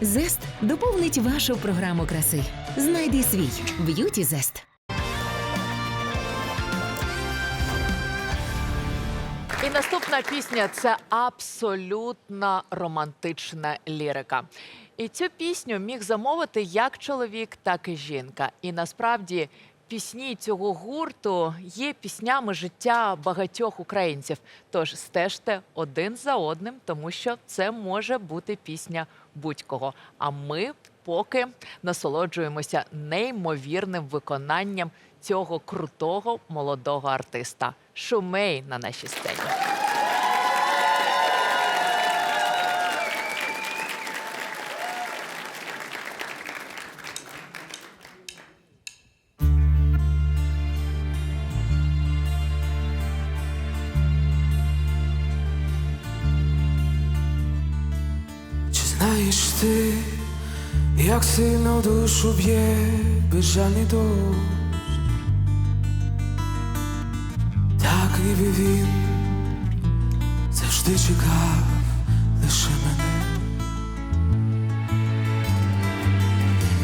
Зест доповнить вашу програму краси. Знайди свій б'юті зест. І наступна пісня це абсолютно романтична лірика. І цю пісню міг замовити як чоловік, так і жінка. І насправді пісні цього гурту є піснями життя багатьох українців. Тож стежте один за одним, тому що це може бути пісня будь-кого. А ми поки насолоджуємося неймовірним виконанням цього крутого молодого артиста. Шумей на нашій сцені. Знаєш ти, як сильно душу б'є безжальний дощ? Так ніби він завжди чекав лише мене.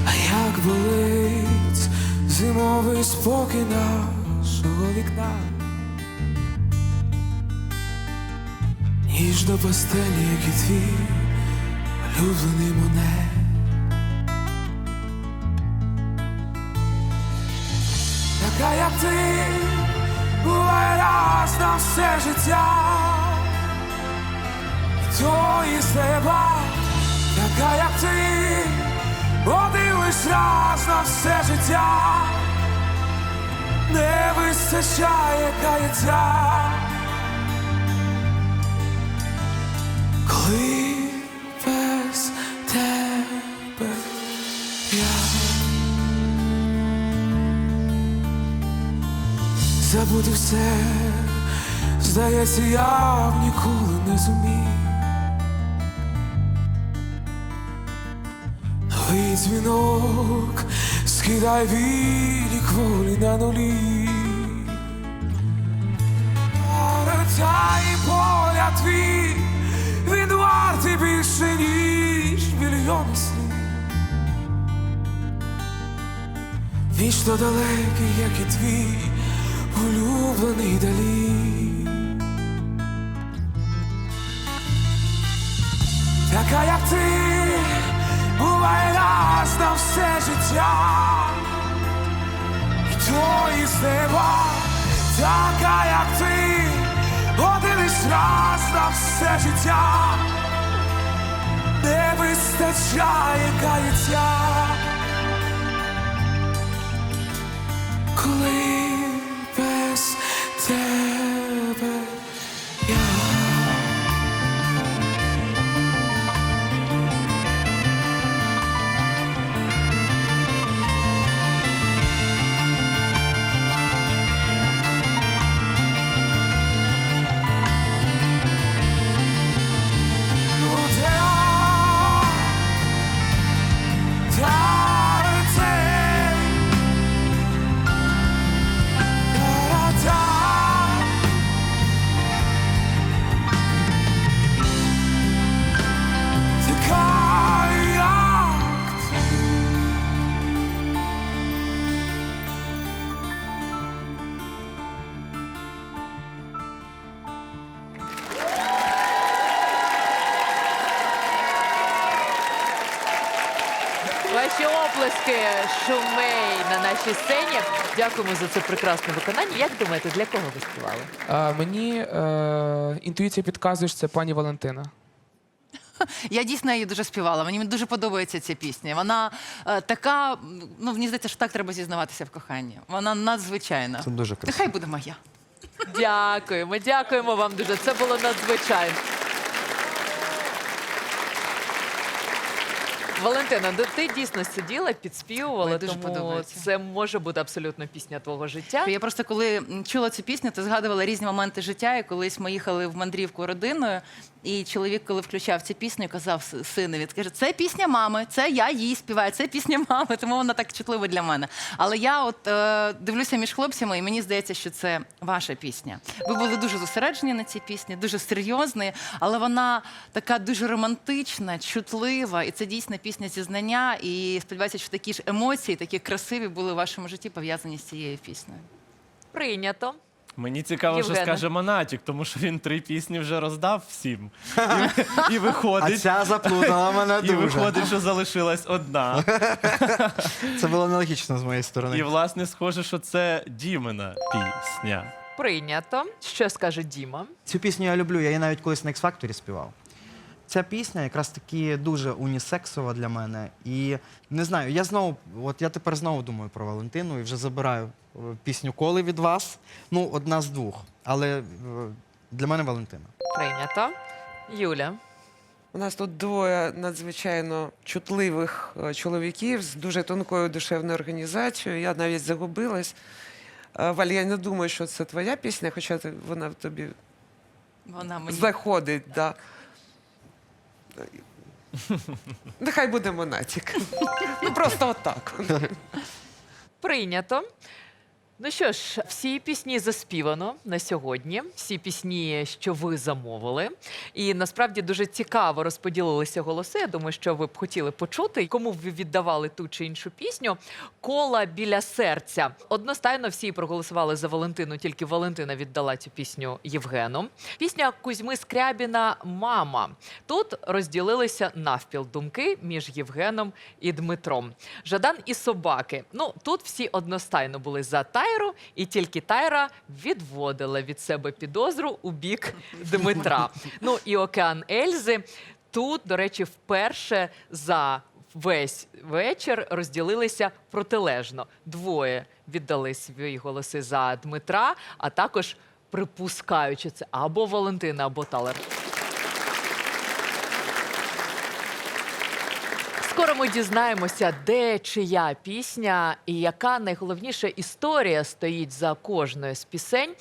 А як болить зимовий спокій нашого вікна? Ніж до постелі, як і твій улюблений мене. Така, як ти, буває раз на все життя, і то із тебе, така, як ти, один лиш раз на все життя, не вистачає каяття. Коли забути все, здається, я б ніколи не зумів. Новий дзвінок, скидай вілі хвилі на нулі. Та і поля твій, він вартий більше, ніж мільйони слів. Вічно далекий, як і твій улюблений далі. Така, як ти, буває раз на все життя. І то із неба, така, як ти, один лиш раз на все життя, не вистачає каяття. Ваші оплески шумей на нашій сцені. Дякуємо за це прекрасне виконання. Як думаєте, для кого ви співали? А, мені е, інтуїція підказує, що це пані Валентина. Я дійсно її дуже співала. Мені дуже подобається ця пісня. Вона е, така, ну мені здається, що так треба зізнаватися в коханні. Вона надзвичайна. Це дуже красиво. Нехай буде моя. Дякуємо, дякуємо вам дуже. Це було надзвичайно. Валентина, ну ти дійсно сиділа, підспівувала, дуже тому подобається. це може бути абсолютно пісня твого життя. Я просто коли чула цю пісню, то згадувала різні моменти життя. І колись ми їхали в мандрівку родиною, і чоловік, коли включав цю пісню, казав синові, каже, це пісня мами, це я їй співаю, це пісня мами, тому вона так чутлива для мене. Але я от е, дивлюся між хлопцями, і мені здається, що це ваша пісня. Ви були дуже зосереджені на цій пісні, дуже серйозні, але вона така дуже романтична, чутлива, і це дійсно пісня зізнання, і сподіваюся, що такі ж емоції, такі красиві були в вашому житті пов'язані з цією піснею. Прийнято. Мені цікаво, що скаже Монатік, тому що він три пісні вже роздав всім. І, і А виходить, ця заплутала мене і дуже. виходить, що залишилась одна. Це було нелогічно з моєї сторони. І власне схоже, що це Дімина пісня. Прийнято. Що скаже Діма? Цю пісню я люблю, я її навіть колись на X-Factor співав. Ця пісня якраз таки дуже унісексова для мене. І не знаю, я знову, от я тепер знову думаю про Валентину і вже забираю пісню коли від вас. Ну, одна з двох. Але е, для мене Валентина. Прийнято. Юля. У нас тут двоє надзвичайно чутливих е, чоловіків з дуже тонкою душевною організацією. Я навіть загубилась. Е, Валь, я не думаю, що це твоя пісня, хоча ти- вона в тобі Вона мені заходить. Да. Нехай буде монатік. Ну просто отак. Прийнято. Ну що ж, всі пісні заспівано на сьогодні, всі пісні, що ви замовили. І насправді дуже цікаво розподілилися голоси. Я думаю, що ви б хотіли почути, кому ви віддавали ту чи іншу пісню. Кола біля серця. Одностайно всі проголосували за Валентину, тільки Валентина віддала цю пісню Євгену. Пісня Кузьми Скрябіна Мама. Тут розділилися навпіл думки між Євгеном і Дмитром. Жадан і собаки. Ну тут всі одностайно були за Тайру, і тільки Тайра відводила від себе підозру у бік Дмитра. Ну і океан Ельзи. Тут, до речі, вперше за весь вечір розділилися протилежно. Двоє віддали свої голоси за Дмитра, а також припускаючи це або Валентина, або Талер. Скоро ми дізнаємося, де чия пісня і яка найголовніша історія стоїть за кожною з пісень.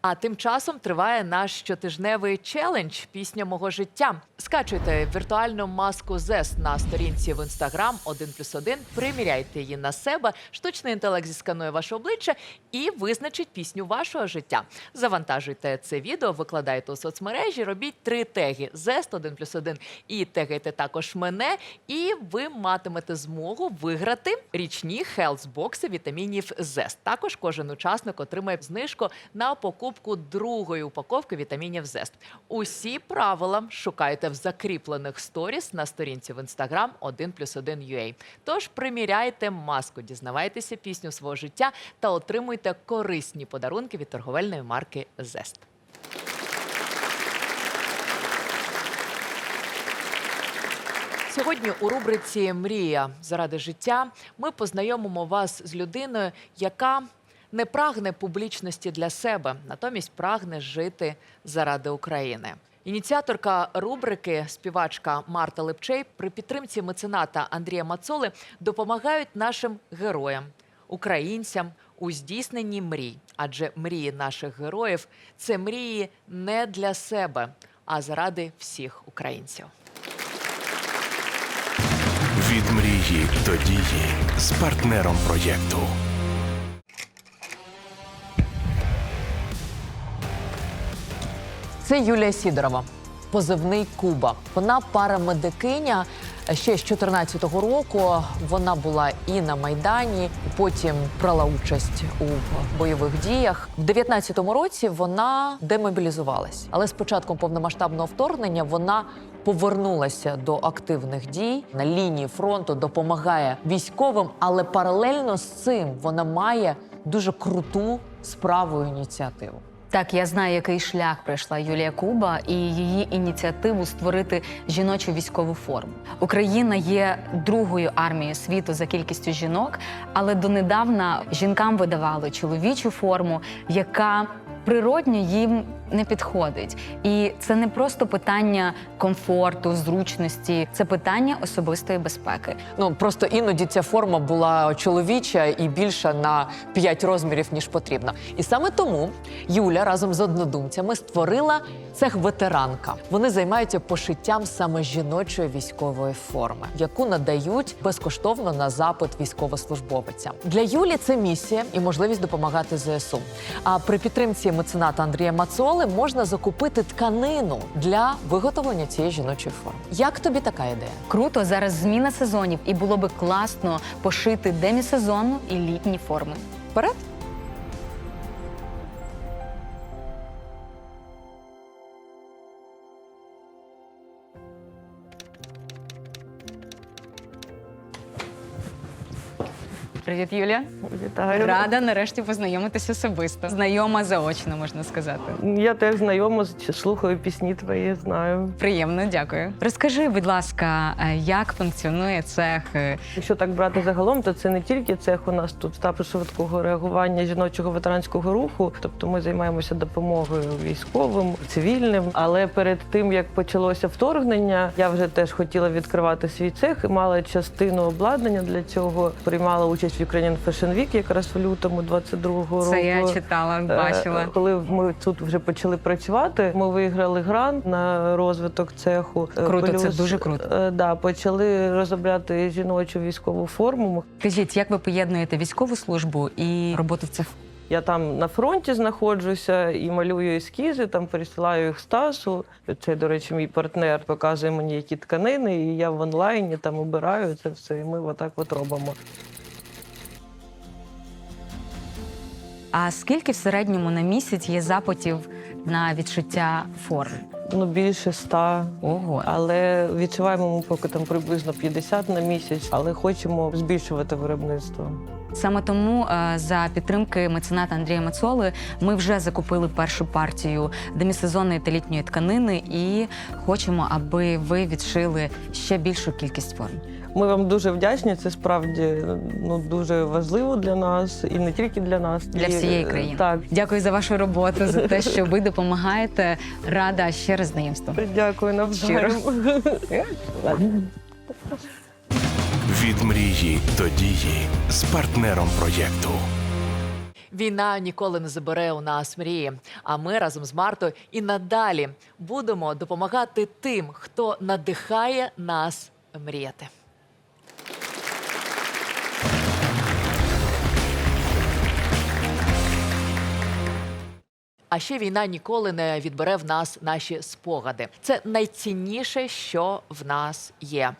А тим часом триває наш щотижневий челендж Пісня мого життя. Скачуйте віртуальну маску ЗЕС на сторінці в інстаграм 1 плюс 1, приміряйте її на себе. Штучний інтелект зісканує ваше обличчя і визначить пісню вашого життя. Завантажуйте це відео, викладайте у соцмережі, робіть три теги ЗЕСТ 1 плюс 1 і тегайте також мене. І ви матимете змогу виграти річні хелсбокси вітамінів ЗЕСТ. Також кожен учасник отримає знижку на покупку другої упаковки вітамінів ЗЕСТ. Усі правила шукайте в закріплених сторіс на сторінці в інстаграм 1 плюс 1 UA. Тож приміряйте маску, дізнавайтеся пісню свого життя та отримуйте корисні подарунки від торговельної марки ЗЕСТ. Сьогодні у рубриці Мрія заради життя ми познайомимо вас з людиною, яка не прагне публічності для себе, натомість прагне жити заради України. Ініціаторка рубрики, співачка Марта Лепчей, при підтримці мецената Андрія Мацоли допомагають нашим героям, українцям у здійсненні мрій. Адже мрії наших героїв це мрії не для себе, а заради всіх українців. Від мрії до дії з партнером проєкту. Це Юлія Сідорова, позивний Куба. Вона парамедикиня. Ще з 14-го року вона була і на майдані, потім брала участь у бойових діях. В 19-му році вона демобілізувалась, але з початком повномасштабного вторгнення вона повернулася до активних дій на лінії фронту, допомагає військовим, але паралельно з цим вона має дуже круту справу ініціативу. Так, я знаю, який шлях пройшла Юлія Куба і її ініціативу створити жіночу військову форму. Україна є другою армією світу за кількістю жінок, але донедавна жінкам видавали чоловічу форму, яка природньо їм не підходить. І це не просто питання комфорту, зручності, це питання особистої безпеки. Ну просто іноді ця форма була чоловіча і більша на 5 розмірів ніж потрібно. І саме тому Юля разом з однодумцями створила цех ветеранка. Вони займаються пошиттям саме жіночої військової форми, яку надають безкоштовно на запит військовослужбовицям. Для Юлі це місія і можливість допомагати ЗСУ. А при підтримці колекції мецената Андрія Мацоли можна закупити тканину для виготовлення цієї жіночої форми. Як тобі така ідея? Круто, зараз зміна сезонів, і було би класно пошити демісезонну і літні форми. Вперед? Привіт, Юлія. Вітаю. Рада нарешті познайомитися особисто. Знайома заочно, можна сказати. Я теж знайома, слухаю пісні твої, знаю. Приємно, дякую. Розкажи, будь ласка, е, як функціонує цех? е, Якщо так брати загалом, то це не тільки цех у нас тут штаб швидкого реагування жіночого ветеранського руху. Тобто ми займаємося допомогою військовим, цивільним. Але перед тим як почалося вторгнення, я вже теж хотіла відкривати свій цех і мала частину обладнання для цього. Приймала участь в Ukrainian Fashion Week якраз в лютому 22-го року. Це я читала, бачила. Е, Коли ми тут вже почали працювати, ми виграли грант на розвиток цеху. Е, Круто, це дуже круто. е, Да, почали розробляти жіночу військову форму. Скажіть, як ви поєднуєте військову службу і роботу в цеху? Я там на фронті знаходжуся і малюю ескізи, там пересилаю їх Стасу. Це, до речі, мій партнер показує мені, які тканини, і я в онлайні там обираю це все. І ми отак от робимо. А скільки в середньому на місяць є запитів на відшиття форм? Ну, більше ста. Ого. Але відчуваємо ми поки там приблизно 50 на місяць, але хочемо збільшувати виробництво. Саме тому е, за підтримки мецената Андрія Мацоли ми вже закупили першу партію демісезонної та літньої тканини і хочемо, аби ви відшили ще більшу кількість форм. Ми вам дуже вдячні. Це справді ну дуже важливо для нас, і не тільки для нас, Для І, всієї е, країни. Так, Дякую за вашу роботу, за те, що ви допомагаєте. Рада ще раз знайомству. дякую навзаєм. Від мрії до дії з партнером проєкту. Війна ніколи не забере у нас мрії. А ми разом з Мартою і надалі будемо допомагати тим, хто надихає нас мріяти. А ще війна ніколи не відбере в нас наші спогади. Це найцінніше, що в нас є.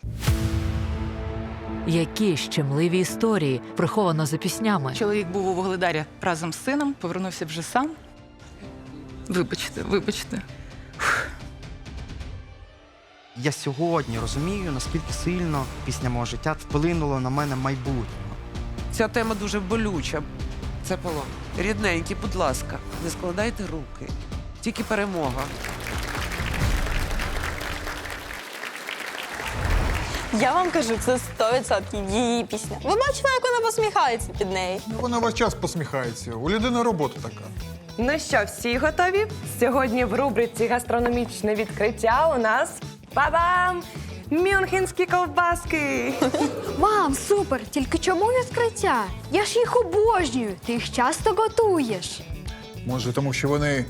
Які щемливі історії приховано за піснями. Чоловік був у Вугледарі разом з сином, повернувся вже сам. Вибачте, вибачте. Я сьогодні розумію, наскільки сильно пісня мого життя вплинула на мене майбутнього. Ця тема дуже болюча. Це полон. Рідненькі, будь ласка, не складайте руки. Тільки перемога. Я вам кажу, це 100% її пісня. Ви бачили, як вона посміхається під неї? Ну, Вона весь час посміхається. У людини робота така. Ну що, всі готові? Сьогодні в рубриці гастрономічне відкриття у нас бабам! Мюнхенські ковбаски! Мам, супер! Тільки чому відкриття? Я ж їх обожнюю. Ти їх часто готуєш. Може, тому що вони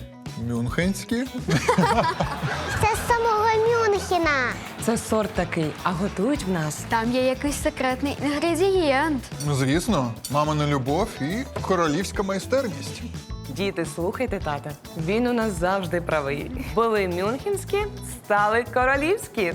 мюнхенські? Це з самого Мюнхена. Це сорт такий, а готують в нас. Там є якийсь секретний інгредієнт. Ну, звісно, мамина любов і королівська майстерність. Діти, слухайте тата. Він у нас завжди правий. Були мюнхенські, стали королівські.